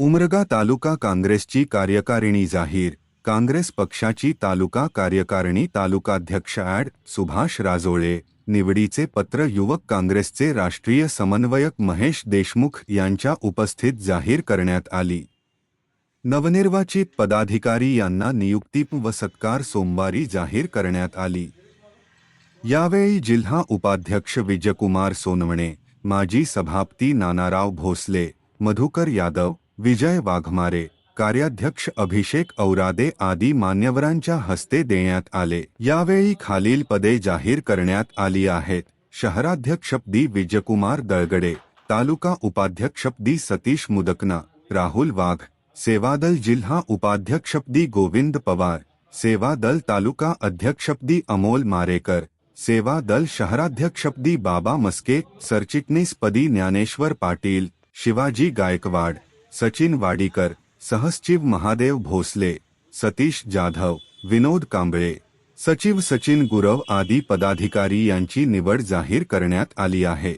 उमरगा तालुका काँग्रेसची कार्यकारिणी जाहीर. काँग्रेस पक्षाची तालुका कार्यकारिणी तालुकाध्यक्ष ॲड. सुभाष राजोळे. निवडीचे पत्र युवक काँग्रेसचे राष्ट्रीय समन्वयक महेश देशमुख यांच्या उपस्थित जाहीर करण्यात आली. नवनिर्वाचित पदाधिकारी यांना नियुक्ती व सत्कार सोमवारी जाहीर करण्यात आली. यावेळी जिल्हा उपाध्यक्ष विजयकुमार सोनवणे माजी सभापती नानाराव भोसले मधुकर यादव विजय वाघमारे, कार्याध्यक्ष अभिषेक औरादे आदी मान्यवरांच्या हस्ते देण्यात आले. यावेळी खालील पदे जाहीर करण्यात आली आहेत. शहराध्यक्षपदी विजयकुमार दळगडे, तालुका उपाध्यक्षपदी सतीश मुदकना, राहुल वाघ, सेवादल जिल्हा उपाध्यक्षपदी गोविंद पवार, सेवादल तालुका अध्यक्षपदी अमोल मारेकर सेवा दल शहराध्यक्षपदी बाबा मस्के सरचिटणीसपदी ज्ञानेश्वर पाटील, शिवाजी गायकवाड सचिन वाडीकर, सहसचिव महादेव भोसले, सतीश जाधव, विनोद कांबळे, सचिव सचिन गुरव आदी पदाधिकारी यांची निवड जाहीर करण्यात आली आहे.